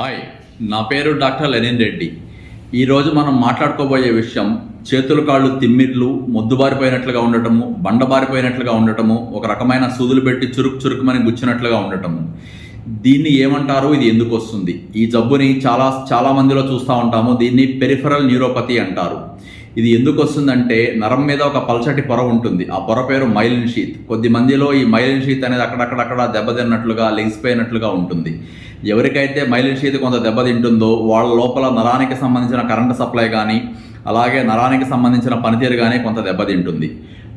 Hi నా పేరు doctor Lenin Reddy. ఈరోజు మనం మాట్లాడుకోబోయే విషయం చేతులు కాళ్ళు తిమ్మిర్లు మొద్దుబారిపోయినట్లుగా ఉండటము బండబారిపోయినట్లుగా ఉండటము ఒక రకమైన సూదులు పెట్టి చురుకు చురుకుమని గుచ్చినట్లుగా ఉండటము. దీన్ని ఏమంటారు? ఇది ఎందుకు వస్తుంది? ఈ జబ్బుని చాలా చాలా మందిలో చూస్తూ ఉంటాము. దీన్ని పెరిఫరల్ న్యూరోపతి అంటారు. ఇది ఎందుకు వస్తుందంటే నరం మీద ఒక పల్చటి పొర ఉంటుంది. ఆ పొర పేరు మైలిన్ షీత్ కొద్ది మందిలో ఈ మైలిన్ షీత్ అనేది అక్కడక్కడక్కడ దెబ్బతిన్నట్లుగా లెగిసిపోయినట్లుగా ఉంటుంది. ఎవరికైతే మైలిన్ షీత్ కొంత దెబ్బతింటుందో వాళ్ళ లోపల నరానికి సంబంధించిన కరెంటు సప్లై కానీ అలాగే నరానికి సంబంధించిన పనితీరు కానీ కొంత దెబ్బతింటుంది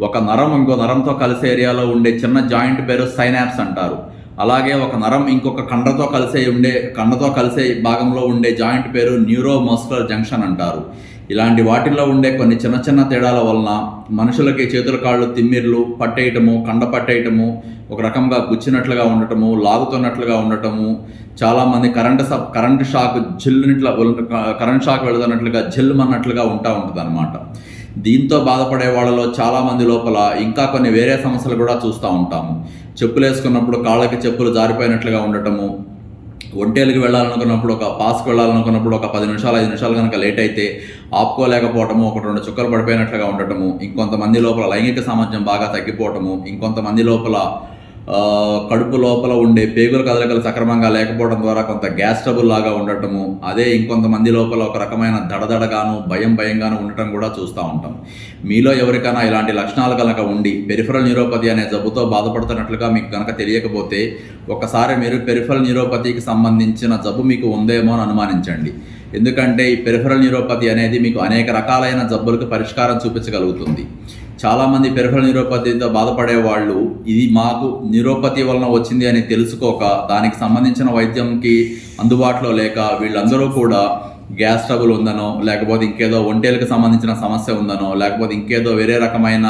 ఒక నరం ఇంకో నరంతో కలిసే ఏరియాలో ఉండే చిన్న జాయింట్ పేరు సైనాప్స్ అంటారు. అలాగే ఒక నరం ఇంకొక కండతో కలిసే ఉండే కండతో కలిసే భాగంలో ఉండే జాయింట్ పేరు న్యూరో మస్కులర్ జంక్షన్ అంటారు. ఇలాంటి వాటిల్లో ఉండే కొన్ని చిన్న చిన్న తేడాల వలన మనుషులకి చేతుల కాళ్ళు తిమ్మిర్లు పట్టేయటము కండ పట్టేయటము ఒక రకంగా గుచ్చినట్లుగా ఉండటము లాగుతున్నట్లుగా ఉండటము చాలామంది కరెంట్ కరెంట్ షాక్ జిల్లునిట్లా కరెంట్ షాక్ వెళుతున్నట్లుగా జిల్లుమన్నట్లుగా ఉంటా ఉంటుంది అనమాట దీంతో బాధపడే వాళ్ళలో చాలామంది లోపల ఇంకా కొన్ని వేరే సమస్యలు కూడా చూస్తూ ఉంటాము. చెప్పులు వేసుకున్నప్పుడు కాళ్ళకి చెప్పులు జారిపోయినట్లుగా ఉండటము ఒంటేలకు వెళ్ళాలనుకున్నప్పుడు ఒక పాస్కి వెళ్ళాలనుకున్నప్పుడు ఒక పది నిమిషాలు ఐదు నిమిషాలు కనుక లేట్ అయితే ఆపుకోలేకపోవటము ఒక రెండు చుక్కలు పడిపోయినట్లుగా ఉండటము ఇంకొంతమంది లోపల లైంగిక సామర్థ్యం బాగా తగ్గిపోవటము ఇంకొంతమంది లోపల కడుపు లోపల ఉండే పేగుల కదలికలు సక్రమంగా లేకపోవడం ద్వారా కొంత గ్యాస్ ట్రబుల్ లాగా ఉండటము అదే ఇంకొంతమంది లోపల ఒక రకమైన దడదడగాను భయం భయంగాను ఉండటం కూడా చూస్తూ ఉంటాం. మీలో ఎవరికైనా ఇలాంటి లక్షణాలు కనుక ఉండి పెరిఫరల్ న్యూరోపతి అనే జబ్బుతో బాధపడుతున్నట్లుగా మీకు కనుక తెలియకపోతే ఒకసారి మీరు పెరిఫరల్ న్యూరోపతికి సంబంధించిన జబ్బు మీకు ఉందేమో అని అనుమానించండి. ఎందుకంటే ఈ పెరిఫరల్ న్యూరోపతి అనేది మీకు అనేక రకాలైన జబ్బులకు పరిష్కారం చూపించగలుగుతుంది. చాలామంది పెరిఫరల్ న్యూరోపతితో బాధపడే వాళ్ళు ఇది మాకు న్యూరోపతి వలన వచ్చింది అని తెలుసుకోక దానికి సంబంధించిన వైద్యంకి అందుబాటులో లేక వీళ్ళందరూ కూడా గ్యాస్ ట్రబుల్ ఉందనో లేకపోతే ఇంకేదో ఒంటేలకు సంబంధించిన సమస్య ఉందనో లేకపోతే ఇంకేదో వేరే రకమైన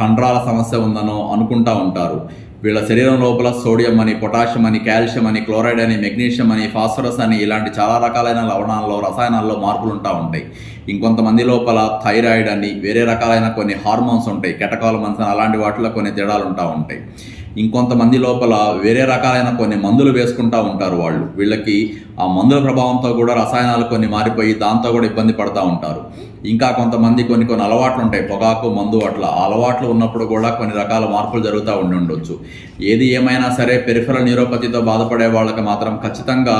కండరాల సమస్య ఉందనో అనుకుంటా ఉంటారు. వీళ్ళ శరీరం లోపల సోడియం అని పొటాషియం అని కాల్షియం అని క్లోరైడ్ అని మెగ్నీషియం అని ఫాస్ఫరస్ అని ఇలాంటి చాలా రకాలైన లవణాల్లో రసాయనాల్లో మార్పులు ఉంటా ఉంటాయి. ఇంకొంతమంది లోపల థైరాయిడ్ అని వేరే రకాలైన కొన్ని హార్మోన్స్ ఉంటాయి. కెటకాలమన్స్ అని అలాంటి వాటిలో కొన్ని తేడాలు ఉంటా ఉంటాయి. ఇంకొంతమంది లోపల వేరే రకాలైన కొన్ని మందులు వేసుకుంటూ ఉంటారు వాళ్ళు. వీళ్ళకి ఆ మందుల ప్రభావంతో కూడా రసాయనాలు కొన్ని మారిపోయి దాంతో కూడా ఇబ్బంది పడుతూ ఉంటారు. ఇంకా కొంతమంది కొన్ని కొన్ని అలవాట్లు ఉంటాయి. పొగాకు మందు అట్లా ఆ అలవాట్లు ఉన్నప్పుడు కూడా కొన్ని రకాల మార్పులు జరుగుతూ ఉండి ఉండొచ్చు. ఏది ఏమైనా సరే పెరిఫరల్ న్యూరోపతితో బాధపడే వాళ్ళకి మాత్రం ఖచ్చితంగా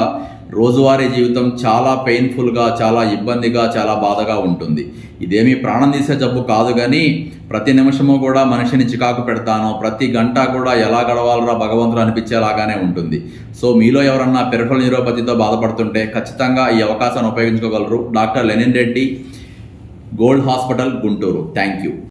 రోజువారీ జీవితం చాలా పెయిన్ఫుల్గా చాలా ఇబ్బందిగా చాలా బాధగా ఉంటుంది. ఇదేమీ ప్రాణం తీసే జబ్బు కాదు కానీ ప్రతి నిమిషము కూడా మనిషిని చికాకు పెడతాను ప్రతి గంట కూడా ఎలా గడవాలరా భగవంతుడు అనిపించేలాగానే ఉంటుంది. సో మీలో ఎవరన్నా పెరిఫల్ న్యూరోపతితో బాధపడుతుంటే ఖచ్చితంగా ఈ అవకాశాన్ని ఉపయోగించుకోగలరు. Doctor Lenin Reddy gold hospital Guntur. Thank you.